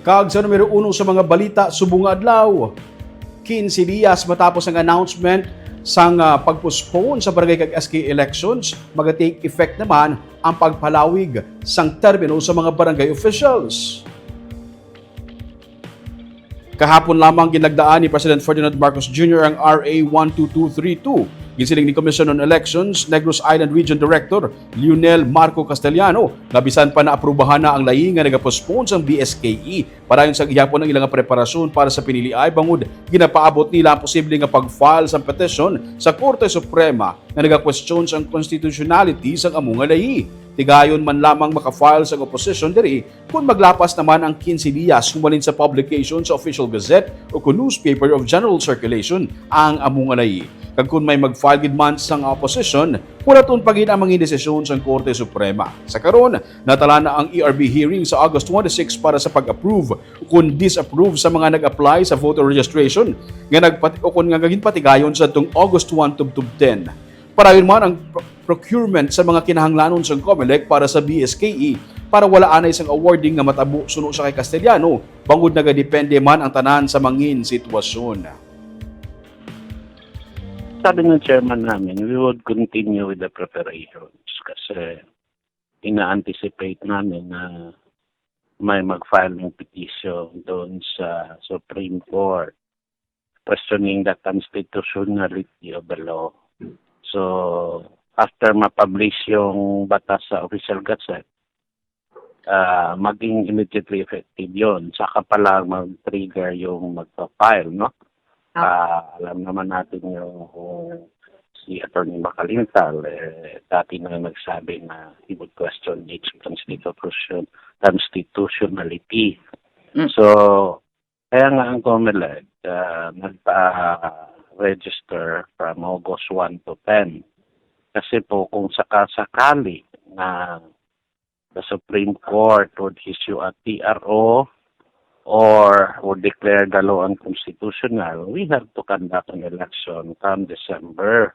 Kag sa numero uno sa mga balita subong adlaw. 15 dias matapos ang announcement sang ah, pagpostpone sa barangay kag SK elections, maga-take effect naman ang pagpalawig sang termino sa mga barangay officials. Kahapon lamang ginagdaan ni President Ferdinand Marcos Jr. ang RA 12232. Gisiling ni Commission on Elections, Negros Island Region Director Lionel Marco Castellano, nabisan pa na aprubahan na ang layi nga nagapospone sa BSKE para yung sa gihapon ng ilang preparasyon para sa pinili ay bangod ginapaabot nila ang posible nga pag-file sa petition sa Korte Suprema nga nagakwestiyon sa constitutionality sa among layi. Tigayon man lamang makafile sa opposition diri kung maglapas naman ang 15 dias humalin sa publication sa official gazette o kung newspaper of general circulation ang among alay. Kag kung may mag-file gid man sang opposition, tun pagin ang mga desisyon sa Korte Suprema. Sa karon, natala na ang ERB hearing sa August 26 para sa pag-approve kung disapprove sa mga nag-apply sa voter registration nga nagpati o kung nga patigayon sa tung August 1 tubtub 10. Para yun man ang pro- procurement sa mga kinahanglanon sa COMELEC para sa BSKE para wala anay sang awarding nga matabo suno sa kay Castellano, bangod nagadepende man ang tanan sa mangin sitwasyon. sabi ng chairman namin, we would continue with the preparations kasi ina-anticipate namin na may mag-file ng petition doon sa Supreme Court questioning the constitutionality of the law. So, after ma-publish yung batas sa official gazette, ah maging immediately effective yon Saka pala mag-trigger yung magpa-file, no? Ah, alam naman natin yung kung si Attorney Macalintal, eh, dati na nagsabi na he would question its constitution, constitutionality. Mm. So, kaya nga ang COMELEC uh, nagpa-register from August 1 to 10. Kasi po kung sakasakali na the Supreme Court would issue a TRO or would declare the law unconstitutional, we have to conduct an election come December.